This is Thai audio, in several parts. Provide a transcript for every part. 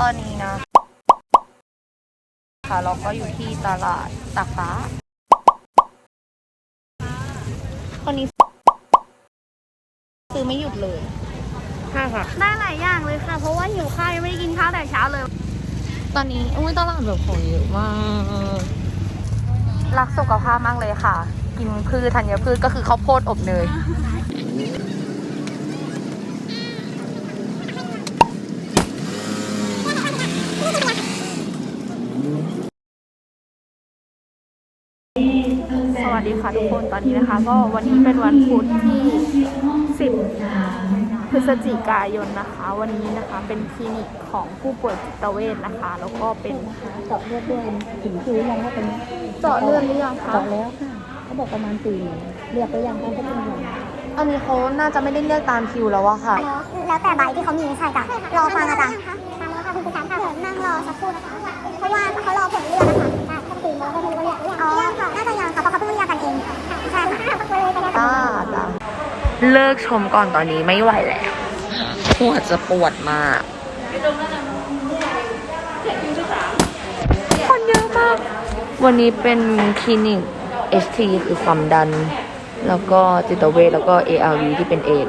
ตอนนี้นะค่ะเราก็อยู่ที่ตลาดตากฟ้าคนนี้ซื้อไม่หยุดเลยใช่ค่ะ ได้หลายอย่างเลยค่ะ เพราะว่าหิวข้าวยังไม่ได้กินข้าวแต่เช้าเลย ตอนนี้อุ้ยตลาดแบบของเยอะมาก รักสุขภาพมากเลยค่ะ กินพืชธัญพืชก็คือข้าวโพดอบเนย สวัสดีค่ะทุกคนตอนนี้นะคะ ก็วันนี้เป็นวันพุธที่ 10 พฤศจิกายนนะคะ วันนี้นะคะเป็นคลินิกของผู้ป่วยจิตเวชนะคะ แล้วก็เป็นเจาะเลือดด้วยถึงคิวยังว่าเป็นเจาะเลือดหรือยังคะเจาะแล้วค่ะเขาบอกประมาณสี่เรียกไปยังเขาก็เป็นอย่างอันนี้เขาน่าจะไม่ได้เรียกตามคิวแล้วอะค่ะ แล้วแต่ใบที่เขามีใช่จ้ะรอฟังนะจ๊ะตามแล้วค่ะคุณผู้ชมค่ะผมนั่งรอสักครู่นะคะ เลิกชมก่อนตอนนี้ไม่ไหวแล้วหัวจะปวดมาก คนเยอะมาก วันนี้เป็นคลินิก ST คือความดัน แล้วก็จิตเวชแล้วก็ ARV ที่เป็นเอด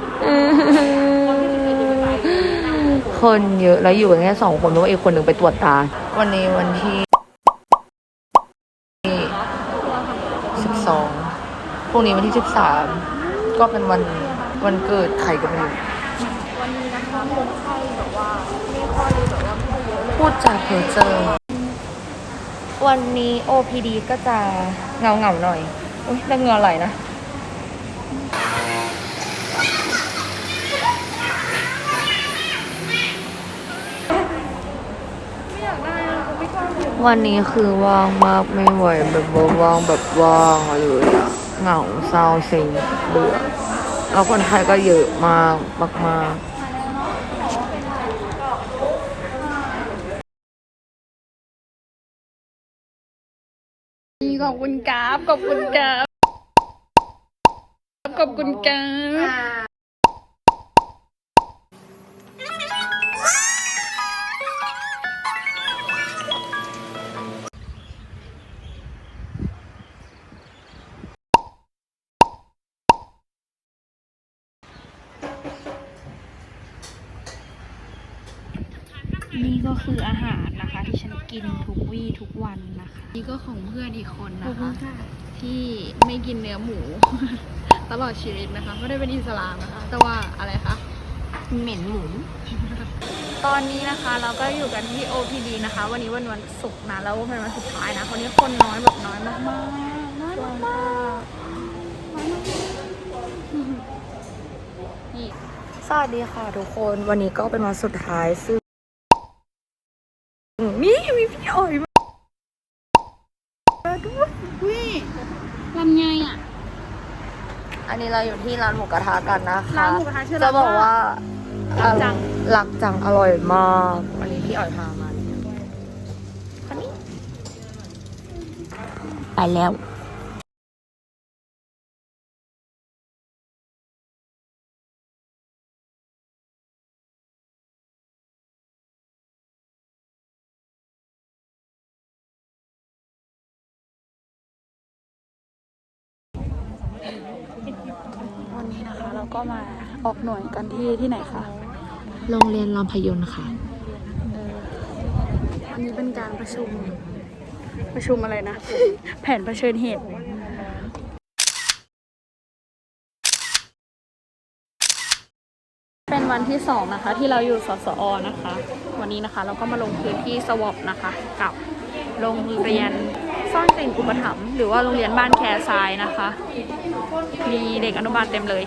คนเยอะแล้วอยู่กันแค่สองคนเพราะว่าอีกคนหนึ่งไปตรวจตา วันนี้วันที่สิบสองพรุ่งนี้วันที่สิบสาม ก็เป็นวันวันเกิดใครก็ไม่รู้วันนี้นะคะคนไข้แบบว่าไม่ค่อยแบบว่าไม่ค่อยเยอะเลยพูดจาเพ้อเจอ วันนี้ OPD ก็จะเงาเงาๆหน่อยอุ้ยแต่เหงือไหลนะวันนี้คือว่างมากไม่ไหวแบบว่าว่างแบบว่างเลยอะ เหงาเศร้าเซ็งเบื่อแล้วคนไทยก็เยอะมากมากๆขอบคุณกราฟขอบคุณกราฟขอบคุณกราฟ ก็คืออาหารนะคะ ที่ฉันกินทุกวี่ทุกวันนะคะ นี่ก็ของเพื่อนอีกคนนะคะ ที่ไม่กินเนื้อหมู ตลอดชีวิตนะคะไม่ได้เป็นอิสลามนะคะ แต่ว่าอะไรคะเหม็นหมู ตอนนี้นะคะเราก็อยู่กันที่ OPD นะคะ วันนี้วันวันศุกร์นะแล้วเป็นวันสุดท้ายนะวันนี้คนน้อยแบบน้อยมากๆน้อยมากๆน้อยมากๆนี่สวัสดีค่ะทุกคนวันนี้ก็เป็นวันสุดท้ายซึ่ง นี่มีพี่อ๋อยมาลำไยอะ อันนี้เราอยู่ที่ร้านหมูกระทะกันนะคะร้านหมูกระทะชื่อจะร้านบอกว่ารักจังรักจังอร่อยมากวันนี้พี่อ๋อยพามาคนนี้ไปแล้ว วันนี้นะคะ เราก็มาออกหน่วยกันที่ที่ไหนคะ โรงเรียนลำพยนต์ค่ะ อันนี้เป็นการประชุม ประชุมอะไรนะ แผนเผชิญเหตุ เป็นวันที่สองนะคะ ที่เราอยู่สสอนะคะ วันนี้นะคะเราก็มาลงพื้นที่สวอปนะคะ กับโรงเรียน ซ่อนกลิ่นอุปถัมภ์หรือว่าโรงเรียนบ้านแคทรายนะคะ มีเด็กอนุบาลเต็มเลย